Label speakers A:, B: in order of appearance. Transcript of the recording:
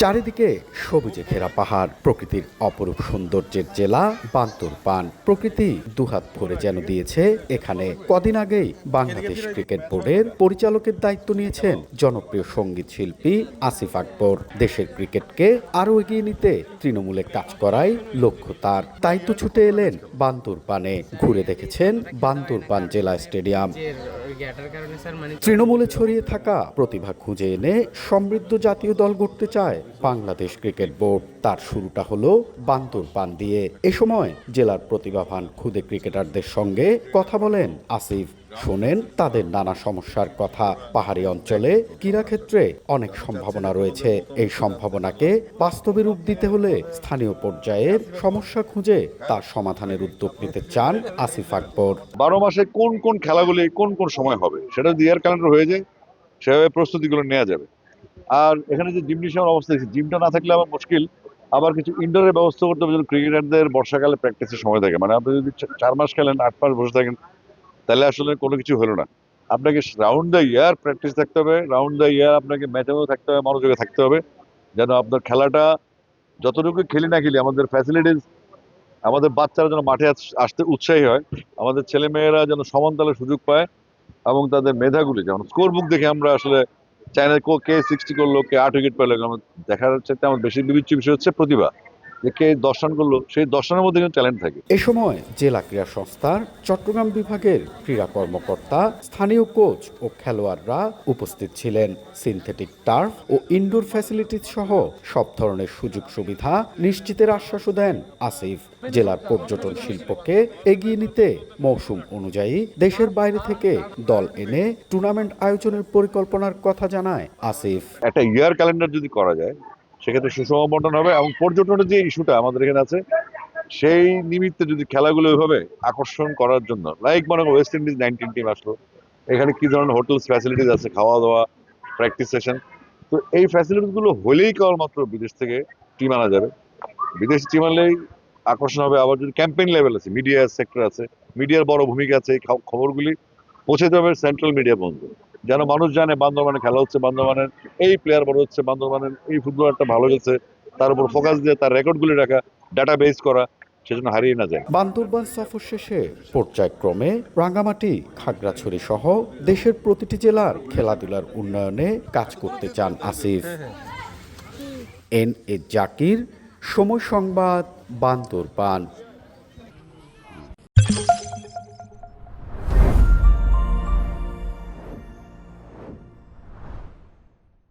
A: চারিদিকে সবুজে ঘেরা পাহাড়, প্রকৃতির অপরূপ সৌন্দর্যের জেলা বান্তরপান প্রকৃতি দুহাত ভরে যেন দিয়েছে এখানে। কদিন আগেই বাংলাদেশ ক্রিকেট বোর্ডের পরিচালকের দায়িত্ব নিয়েছেন জনপ্রিয় সংগীত শিল্পী আসিফ আকবর। দেশের ক্রিকেটকে আরও এগিয়ে নিতে তৃণমূলে কাজ করাই লক্ষ্য তার। তো ছুটে এলেন বান্দরপানে ঘুরে দেখেছেন বান্দরবান জেলা স্টেডিয়াম। তৃণমূলে ছড়িয়ে থাকা প্রতিভা খুঁজে এনে সমৃদ্ধ জাতীয় দল গড়তে চায় বাংলাদেশ ক্রিকেট বোর্ড। তার শুরুটা হলো বান্দরবান দিয়ে। এ সময় জেলার প্রতিভাবান খুদে ক্রিকেটারদের সঙ্গে কথা বলেন আসিফ শোনেন, তাদের নানা সমস্যার কথা। পাহাড়ি অঞ্চলে ক্রীড়াক্ষেত্রে অনেক সম্ভাবনা রয়েছে। এই সম্ভাবনাকে বাস্তবে রূপ দিতে হলে স্থানীয় পর্যায়ের সমস্যা খুঁজে তার সমাধানের উদ্যোগ নিতে চান আসিফ আকবর।
B: বারো মাসে কোন কোন খেলাগুলি কোন কোন সময় হবে, সেটা যদি ইয়ার ক্যালেন্ডার হয়ে যায়, সেভাবে প্রস্তুতিগুলো নেওয়া যাবে। আর এখানে যে জিমনেশিয়ামের অবস্থা দেখছি, জিমটা না থাকলে আবার মুশকিল। আবার কিছু ইনডোরের ব্যবস্থা করতে হবে যেন ক্রিকেটারদের বর্ষাকালে প্র্যাকটিসের সময় থাকে। মানে আপনি যদি চার মাস খেলেন, আট মাস বসে থাকেন তাহলে আসলে কোনো কিছু হলো না। আপনাকে রাউন্ড দ্য ইয়ার প্র্যাকটিস থাকতে হবে রাউন্ড দ্য ইয়ার আপনাকে ম্যাচেও থাকতে হবে, মনোযোগে থাকতে হবে, যেন আপনার খেলাটা যতটুকু খেলি না খেলি, আমাদের ফ্যাসিলিটিস আমাদের বাচ্চারা যেন মাঠে আসতে উৎসাহী হয়, আমাদের ছেলে মেয়েরা যেন সমান তালে সুযোগ পায় এবং তাদের মেধাগুলি, যেমন স্কোর বুক দেখে আমরা আসলে চাইনা কে সিক্সটি করল, কে আট উইকেট পেল দেখার চাইতে আমার বেশি বিবেচ্য বিষয় হচ্ছে প্রতিভা। যে কে দশ রান করল সেই দশ রানের মধ্যে কিন্তু ট্যালেন্ট থাকে।
A: এ সময় জেলা ক্রীড়া সংস্থার চট্টগ্রাম বিভাগের ক্রীড়া কর্মকর্তা স্থানীয় কোচ ও খেলোয়াড়রা উপস্থিত ছিলেন। সিনথেটিক টার্ফ ও ইনডোর ফ্যাসিলিটিস সহ সব ধরনের সুযোগ সুবিধা নিশ্চিতের আশ্বাসও দেন আসিফ। জেলার পর্যটন শিল্পকে এগিয়ে নিতে মৌসুম অনুযায়ী দেশের বাইরে থেকে দল এনে টুর্নামেন্ট আয়োজনের পরিকল্পনার কথা জানায় আসিফ।
B: একটা ইয়ার ক্যালেন্ডার যদি করা যায় সেক্ষেত্রে সুষম বন্টন হবে এবং পর্যটনের যে ইস্যুটা আমাদের এখানে আছে, সেই নিমিত্তে যদি খেলাগুলো ওইভাবে আকর্ষণ করার জন্য লাইক মনে ওয়েস্ট ইন্ডিজ নাইনটিন টিম আসলো, এখানে কি ধরনের হোটেলস ফ্যাসিলিটিস আছে খাওয়া দাওয়া প্র্যাকটিস সেশন তো এই ফ্যাসিলিটিসগুলো হলেই কেবলমাত্র বিদেশ থেকে টিম আনা যাবে। বিদেশি টিম আনলেই আকর্ষণ হবে, আবার যদি ক্যাম্পেইন লেভেল আছে মিডিয়া সেক্টর আছে মিডিয়ার বড় ভূমিকা আছে, এই খবরগুলি পৌঁছে দেবে সেন্ট্রাল মিডিয়া পর্যন্ত। যেন মানুষ জানে বান্দরবানে খেলা হচ্ছে বান্দরবানের, এই প্লেয়ার বড় হচ্ছে বান্দরবানের, এই ফুটবলারটা ভালো গেছে তার উপর ফোকাস দিয়ে তার রেকর্ডগুলি রাখা ডাটা বেস করা, সেজন্য হারিয়ে না যায়।
A: বান্দরবান সফর শেষে পর্যায়ক্রমে রাঙ্গামাটি খাগড়াছড়ি সহ দেশের প্রতিটি জেলার খেলাধুলার উন্নয়নে কাজ করতে চান আসিফ। এন এ জাকির, সময় সংবাদ, বান্দরবান।